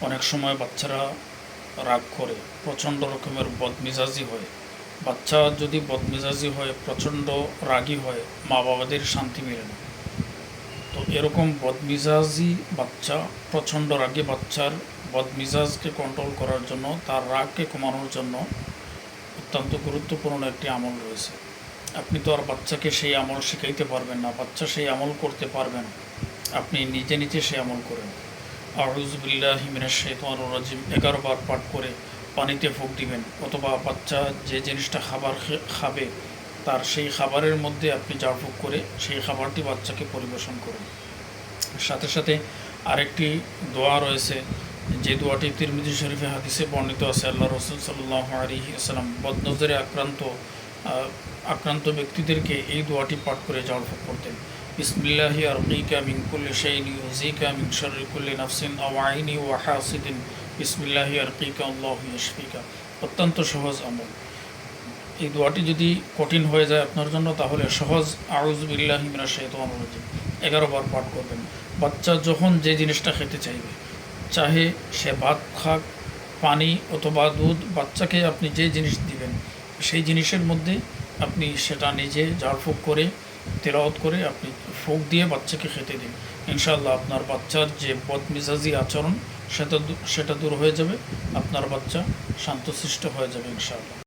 অনেক সময় বাচ্চারা রাগ করে, প্রচণ্ড রকমের বদমেজাজি হয়। বাচ্চা যদি বদমেজাজি হয়, প্রচণ্ড রাগী হয় মা বাবাদের শান্তি মেলে না। তো এরকম বদমিজাজি বাচ্চা, প্রচণ্ড রাগী বাচ্চার বদমিজাজকে কন্ট্রোল করার জন্য, তার রাগকে কমানোর জন্য অত্যন্ত গুরুত্বপূর্ণ একটি আমল রয়েছে। আপনি তো আর বাচ্চাকে সেই আমল শিখাইতে পারবেন না, বাচ্চা সেই আমল করতে পারবেন আপনি নিজে নিজে সেই আমল করেন। আউজবিল্লাহ হিমিনের শেতান রাজিম। এগারো বার পাঠ করে পানিতে ফুক দিবেন, অথবা বাচ্চা যে জিনিসটা খাবার খাবে, তার সেই খাবারের মধ্যে আপনি যা জারফুক করে সেই খাবারটি বাচ্চাকে পরিবেশন করুন। সাথে সাথে আরেকটি দোয়া রয়েছে, যে দোয়াটি তিরমিজি শরীফে হাদিসে বর্ণিত আছে। আল্লাহ রসুল সাল্লাহ আলী আসসালাম বদনজরে আক্রান্ত আক্রান্ত ব্যক্তিদেরকে এই দোয়াটি পাঠ করে জারফুক করতেন। বিসমিল্লাহি আরকিকা মিন কুল্লি শাইইন ইউজিকা মিন শাররি কুল্লি নাফসিন আও আইনি ওয়া হাসিদিন। বিসমিল্লাহি আরকিকা আল্লাহু ইয়াশফিকা। অত্যন্ত সহজ আমল। এই দোয়াটি যদি কঠিন হয়ে যায় আপনার জন্য, তাহলে সহজ আউজবিল্লাহি মিনাশ শাইতানির রাজিম। এগারো বার পাঠ করবেন। বাচ্চা যখন যে জিনিসটা খেতে চাইবে, চাহে সে ভাত খাক, পানি অথবা দুধ, বাচ্চাকে আপনি যে জিনিস দিবেন সেই জিনিসের মধ্যে আপনি সেটা নিজে ঝাড়ফুঁক করে, তেলাওয়াত করে আপনি ফুক দিয়ে বাচ্চাকে খেতে দিন। ইনশাল্লাহ আপনার বাচ্চার যে বদমিজাজি আচরণ, সেটা সেটা দূর হয়ে যাবে, আপনার বাচ্চা শান্তশিষ্ট হয়ে যাবে ইনশাআল্লাহ।